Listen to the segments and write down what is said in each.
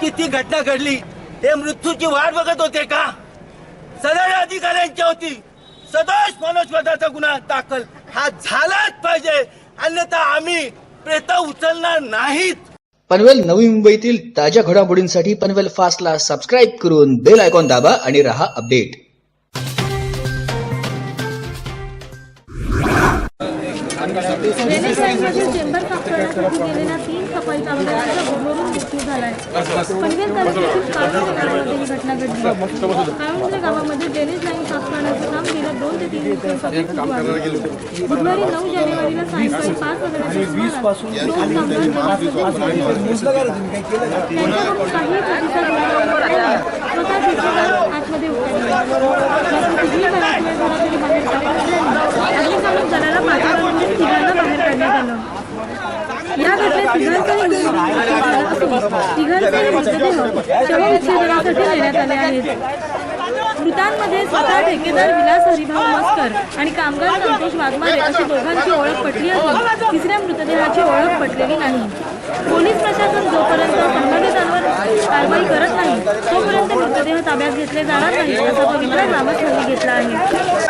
किती ती घटना घडली हे मृत्यूची वाट बघत होते का? सदर अधिकाऱ्यांची होती सदोष मनुष्यवधाचा गुन्हा दाखल हा झालाच पाहिजे. अन्यथा आम्ही प्रेत उचलणार नाहीत. पनवेल नवी मुंबईतील ताज्या घडामोडींसाठी पनवेल फास्टला सबस्क्राईब करून बेल आयकॉन दाबा आणि रहा अपडेट. रेल्वे चेंबर साफ करण्यासाठी गेलेल्या तीन सफाई कामगारांचा गुदमरून मृत्यू झालाय पनवेल तालुक्यातील गावामध्ये ही घटना घडली गावामध्ये ड्रेनेज लाईन साफ करण्याचं काम गेल्या दोन ते तीन दिवसांपासून सुरू आहे बुधवारी नऊ जानेवारीला सायंकाळी पाच वाजण्याच्या सुमारास दोन कामगार त्यांच्याकडून काही प्रतिसाद स्वतः ठेकेदार आतमध्ये उतरले. तिघी घरातल्या बाहेर दलाला तिघांना बाहेर काढण्यात आलं. या घटनेत तिघांचाही मृत्यू असून मृतदेह शवविच्छेदनासाठी नेण्यात आले आहेत. मृतांमध्ये स्वतः ठेकेदार विलास हरिभाऊ मस्कर आणि कामगार संतोष वाघमारे अशी दोघांची ओळख पटली असून तिसऱ्या मृतदेहाची ओळख पटलेली नाही. पोलीस प्रशासन जोपर्यंत संबंधितांवर कारवाई करत नाही तोपर्यंत मृतदेह ताब्यात घेतले जाणार नाही असा पवित्रा ग्रामस्थांनी घेतला आहे.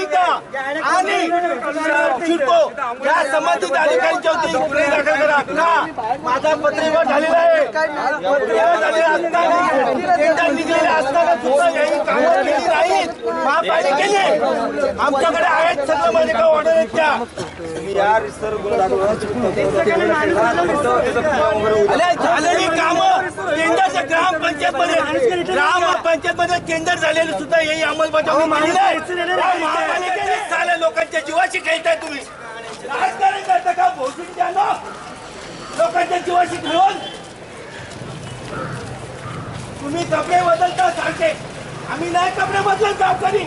आज आणि महापालिका शिडको या संबंधित अधिकाऱ्यांच्या वतीने गुन्हे दाखल करा. का माझा पत्रव्यवहार झालेला आहे. पत्रव्यवहार झालेला असताना टेंडर निघलेले असताना सुद्धा काही कामं केली नाहीत महापालिकेने आमच्याकडे आहेत सगळं माझे का ऑर्डर आहेत त्या झालेली कामं केंद्राच्या ग्रामपंचायत मध्ये ग्रामपंचायत मध्ये केंद्र झालेले सुद्धा हे अंमलबजावणी केली नाही खेळताय तुम्ही. राजकारण करता का भौतिक ज्ञान लोकांच्या जीवाशी खेळून तुम्ही कपडे बदलता सारखे. आम्ही नाही कपडे बदलत गावकरी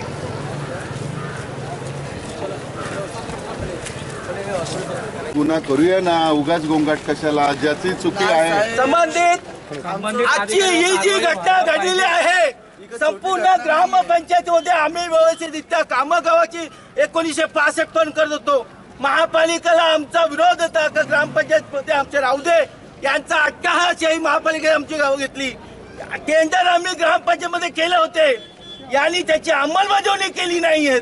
गुन्हा करूया ना उगाच गोंगाट कशाला? ज्याची चुकी आहे. संबंधित आजची ही जी घटना घडलेली आहे संपूर्ण ग्रामपंचायतीमध्ये आम्ही व्यवस्थितरित्या कामं गावाची एकोणीसशे पासष्ट पण करत होतो महापालिकेला आमचा विरोध होता का ग्रामपंचायत मध्ये आमचे राहू दे यांचा अट्टहास ही महापालिकेने आमची गावं घेतली. टेंडर आम्ही ग्रामपंचायतमध्ये केले होते. यांनी त्याची अंमलबजावणी केली नाहीये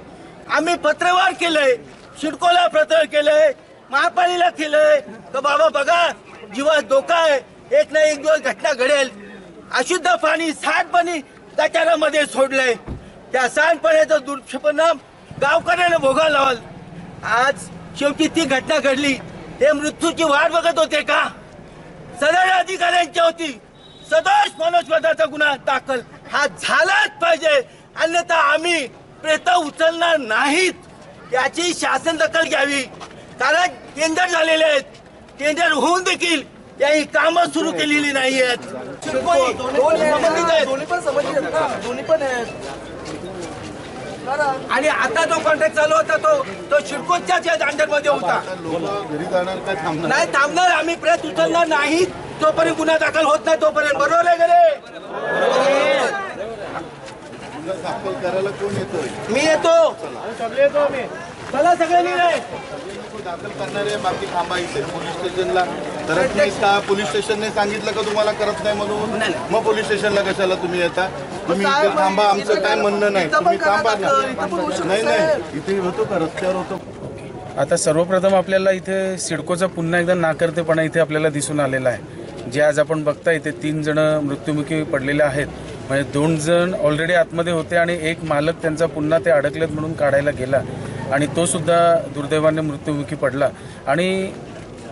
आम्ही पत्रव्यवहार केलंय सिडकोला पत्र केलंय महापालिकेला केलंय. तर बाबा बघा जीवास धोका आहे. एक ना एक दिवस घटना घडेल. अशुद्ध पाणी सांडपाणी गटारामध्ये सोडलंय. त्या सांडपाण्याचा दुष्परिणाम गावकऱ्यांना भोगायला लावाल. आज शेवटी ती घटना घडली. हे मृत्यूची वाट बघत होते का? सदर अधिकाऱ्यांची होती सदोष मनुष्यवधाचा गुन्हा दाखल हा झालाच पाहिजे. अन्यथा आम्ही प्रेत उचलणार नाहीत. याची शासन दखल घ्यावी. कारण टेंडर झालेले आहेत. टेंडर होऊन देखील याही कामं सुरू केलेली नाही आहेत संबंधित आहेत. दोन्ही पण समजले दोन्ही पण आहेत. आणि आता जो कॉन्ट्रॅक्ट चालू होता तो तो शिडकोच्याच अंडरमध्ये होता. लोक घरी जाणार काय थांबणार? नाही थांबणार. आम्ही प्रयत्न उचलणार नाही. जोपर्यंत गुन्हा दाखल होत नाही तोपर्यंत. बरोबर आहे गेले गुन्हा दाखल करायला कोण येतोय? मी येतो. चला सगळ्यांनी दाखल करणारे बाकी थांबा इथे. पोलीस स्टेशनला. करत नाही का पोलीस स्टेशनने सांगितलं का तुम्हाला करत नाही म्हणून? मग पोलीस स्टेशनला कशाला तुम्ही येता? तुम्ही इथे थांबा. आमचं काय म्हणणं नाही. तुम्ही थांबा ना. नाही नाही. इथे होतो का? रस्त्यावर होतो. आता सर्वप्रथम आपल्याला इथे सिडकोचा पुन्हा एकदा नाकर्तेपणा इथे आपल्याला दिसून आलेला आहे. जे आज आपण बघता इथे तीन जण मृत्युमुखी पडलेले आहेत. म्हणजे दोन जण ऑलरेडी आतमध्ये होते आणि एक मालक त्यांचा पुन्हा ते अडकलेत म्हणून काढायला गेला. आणि तो सुद्धा दुर्दैवाने मृत्युमुखी पडला. आणि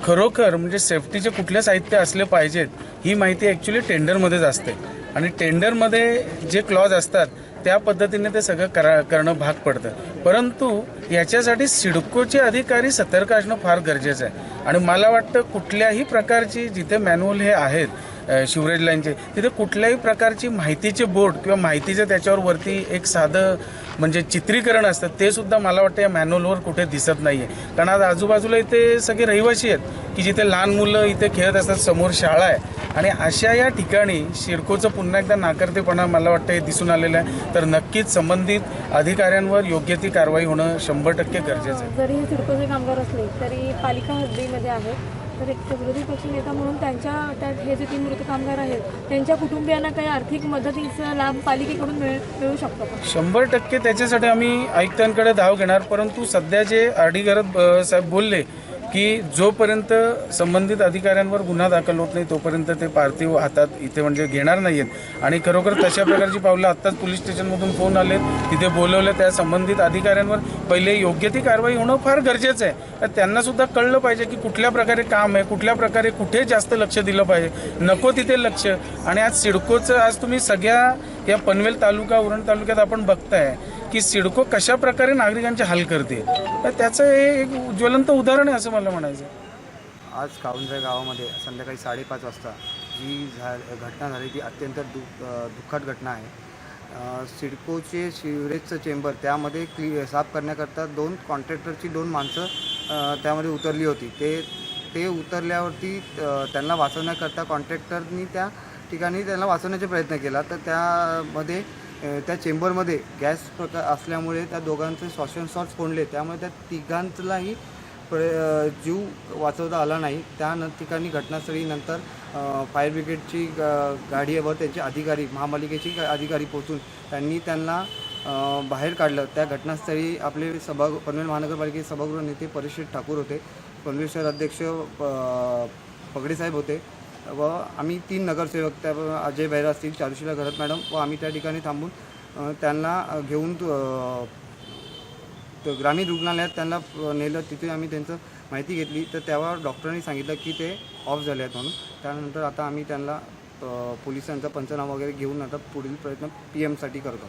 खरोखर म्हणजे सेफ्टीचे कुठले साहित्य असले पाहिजेत ही माहिती ॲक्च्युली टेंडरमध्येच असते. आणि टेंडरमध्ये जे क्लॉज असतात त्या पद्धतीने ते सगळं करा करणं भाग पडतं. परंतु याच्यासाठी सिडकोचे अधिकारी सतर्क असणं फार गरजेचं आहे. आणि मला वाटतं कुठल्याही प्रकारची जिथे मॅन्युअल हे आहेत शिवरेज लाईनचे तिथे कुठल्याही प्रकारची माहितीचे बोर्ड किंवा माहितीचं त्याच्यावर वरती एक साधं म्हणजे चित्रीकरण असतं ते सुद्धा मला वाटतं या मॅन्युअलवर कुठे दिसत नाही आहे कारण आज आजूबाजूला इथे सगळे रहिवासी आहेत की जिथे लहान मुलं इथे खेळत असतात समोर शाळा आहे. आणि अशा या ठिकाणी शिडकोचं पुन्हा एकदा नाकारतेपणा मला वाटतं हे दिसून आलेलं आहे. तर नक्कीच संबंधित अधिकाऱ्यांवर योग्य ती कारवाई होणं शंभर टक्के गरजेचं आहे. जरी शिडकोचे कामगार असले तरी पालिका हद्दीमध्ये आहे तर एक विरोधी पक्षनेता म्हणून त्यांच्या त्या हे जे तीन मृत कामगार आहेत त्यांच्या कुटुंबियांना काही आर्थिक मदतीचा लाभ पालिकेकडून मिळ मिळू शकतो का? शंभर टक्के त्याच्यासाठी आम्ही आयुक्तांकडे धाव घेणार परंतु सध्या जे आर डी गरज साहेब बोलले की जोपर्यंत संबंधित अधिकाऱ्यांवर गुन्हा दाखल होत नाही तोपर्यंत ते पार्थिव हातात इथे म्हणजे घेणार नाहीयेत. आणि खरोखर तशा प्रकारची पावलं आत्ताच पोलीस स्टेशनमधून फोन आले तिथे बोलवलं त्या संबंधित अधिकाऱ्यांवर पहिले योग्य ती कारवाई होणं फार गरजेचं आहे. तर त्यांना सुद्धा कळलं पाहिजे की कुठल्या प्रकारे काम आहे कुठल्या प्रकारे कुठे जास्त लक्ष दिलं पाहिजे. नको तिथे लक्ष. आणि आज सिडकोचं आज तुम्ही सगळ्या या पनवेल तालुका उरण तालुक्यात आपण बघताय. की सिडको कशा प्रकारे नागरिकांचे हाल करते? तर त्याचं हे एक ज्वलंत उदाहरण आहे असं मला म्हणायचं आज काळुंजय गावामध्ये संध्याकाळी साडेपाच वाजता जी झा घटना झाली ती अत्यंत दु दुःखद घटना आहे. सिडकोचे शिवरेजचं चेंबर त्यामध्ये क्ली साफ करण्याकरता दोन कॉन्ट्रॅक्टरची दोन माणसं त्यामध्ये उतरली होती. ते ते उतरल्यावरती त्यांना वाचवण्याकरता कॉन्ट्रॅक्टरनी त्या ठिकाणी त्यांना वाचवण्याचा प्रयत्न केला. तर त्यामध्ये त्या चेंबरमध्ये गॅस प्रकार असल्यामुळे त्या दोघांचे श्वासन कोंडले. फोडले त्यामुळे त्या तिघांचलाही प्र जीव वाचवता आला नाही. त्या न ठिकाणी घटनास्थळी नंतर फायर ब्रिगेडची ग- गाडी व त्यांचे अधिकारी महापालिकेची अधिकारी पोचून त्यांनी त्यांना बाहेर काढलं. त्या घटनास्थळी आपले सभा पनवेल महानगरपालिकेचे सभागृह नेते परिषद ठाकूर होते. पनवेल शहर अध्यक्ष प- होते. व आम्ही तीन नगरसेवक त्या अजय बैरा असतील चारुशीला घरत मॅडम व आम्ही त्या ठिकाणी थांबून त्यांना घेऊन ग्रामीण रुग्णालयात त्यांना नेलं. तिथे आम्ही त्यांचं माहिती घेतली. तर तेव्हा डॉक्टरांनी सांगितलं की ते ऑफ झाले आहेत म्हणून. त्यानंतर आता आम्ही त्यांना पोलिसांचा पंचनामा वगैरे घेऊन आता पुढील प्रयत्न पी एमसाठी करतो.